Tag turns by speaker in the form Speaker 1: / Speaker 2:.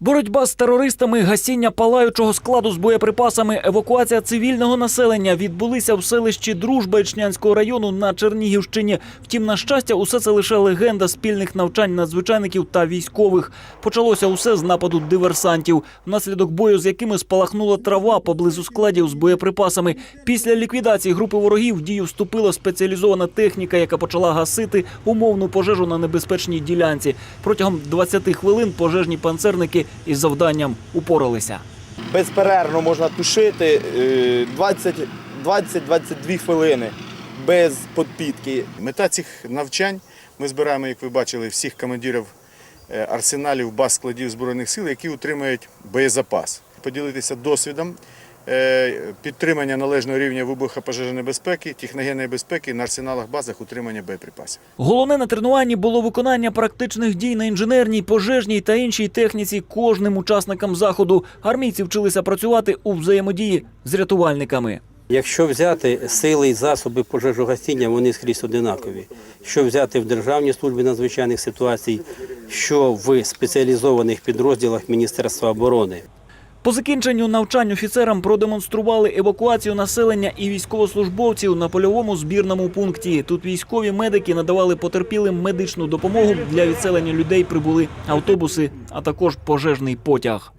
Speaker 1: Боротьба з терористами, гасіння палаючого складу з боєприпасами, евакуація цивільного населення відбулися в селищі Дружба Ічнянського району на Чернігівщині. Втім, на щастя, усе це лише легенда спільних навчань надзвичайників та військових. Почалося усе з нападу диверсантів, внаслідок бою з якими спалахнула трава поблизу складів з боєприпасами. Після ліквідації групи ворогів в дію вступила спеціалізована техніка, яка почала гасити умовну пожежу на небезпечній ділянці. Протягом 20 хвилин пожежні панцерники із завданням упоралися.
Speaker 2: безперервно можна тушити е, 20 20-22 хвилини без подпітки.
Speaker 3: Мета цих навчань ми збираємо, як ви бачили, всіх командирів е, арсеналів, баз складів Збройних сил, які утримують боєзапас. Поділитися досвідом е, підтримання належного рівня вибухопожежної безпеки, техногенної безпеки на арсеналах базах утримання боєприпасів.
Speaker 1: Головне на тренуванні було виконання практичних дій на інженерній, пожежній та іншій техніці кожним учасникам заходу. Армійці вчилися працювати у взаємодії з рятувальниками.
Speaker 4: Якщо взяти сили і засоби пожежогасіння, вони скрізь одинакові. Що взяти в Державній службі надзвичайних ситуацій, що в спеціалізованих підрозділах Міністерства оборони.
Speaker 1: По закінченню навчань офіцерам продемонстрували евакуацію населення і військовослужбовців на польовому збірному пункті. Тут військові медики надавали потерпілим медичну допомогу. Для відселення людей прибули автобуси, а також пожежний потяг.